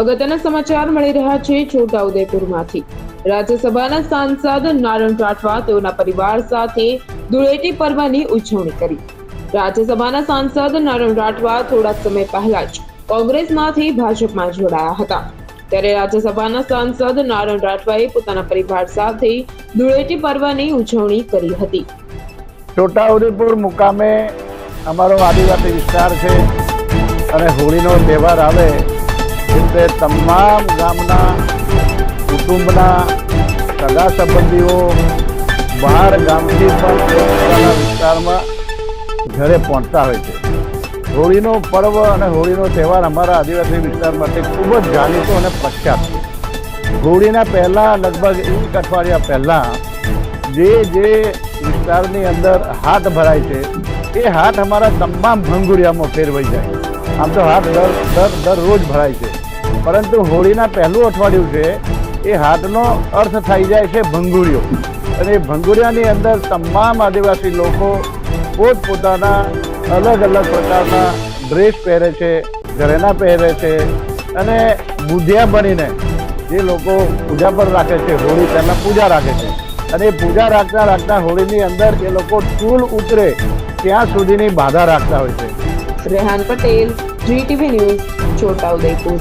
અગત્યના સમાચાર મળી રહ્યા છે છોટાઉદેપુરમાંથી. રાજ્યસભાના સાંસદ નારણ રાઠવા તેઓના પરિવાર સાથે ધૂળેટી પર્વની ઉજવણી કરી. રાજ્યસભાના સાંસદ નારણ રાઠવા થોડા સમય પહેલા જ કોંગ્રેસમાંથી ભાજપમાં જોડાયા હતા. ત્યારે રાજ્યસભાના સાંસદ નારણ રાઠવાએ પોતાના પરિવાર સાથે ધૂળેટી પર્વની ઉજવણી કરી હતી. છોટાઉદેપુર મુકામે અમારો આદિવાસી વિસ્તાર છે અને હોળીનો તહેવાર આવે એટલે તમામ ગામના, કુટુંબના સગા સંબંધીઓ બહાર ગામથી પણ પોતાના વિસ્તારમાં ઘરે પહોંચતા હોય છે. હોળીનો પર્વ અને હોળીનો તહેવાર અમારા આદિવાસી વિસ્તાર માટે ખૂબ જ જાણીતો અને પ્રખ્યાત છે. હોળીના પહેલાં, લગભગ એક અઠવાડિયા પહેલાં જે જે વિસ્તારની અંદર હાથ ભરાય છે, એ હાથ અમારા તમામ ભંગુરિયામાં ફેરવાઈ જાય. આમ તો હાથ દર દર દરરોજ ભરાય છે. પરંતુ હોળીના પહેલું અઠવાડિયું છે, એ હાથનો અર્થ થઈ જાય છે ભંગુરિયો અને એ ભંગુરિયાની અંદર તમામ આદિવાસી લોકો પોતપોતાના અલગ અલગ પ્રકારના ડ્રેસ પહેરે છે, ઘરેણા પહેરે છે અને બુધિયા બનીને જે લોકો પૂજા પર રાખે છે, હોળી પહેલાં પૂજા રાખે છે. અને એ પૂજા રાખતા રાખતા હોળીની અંદર એ લોકો ચૂલ ઉતરે ત્યાં સુધીની બાધા રાખતા હોય છે. Rehan Patel GTV news Chhota Udepur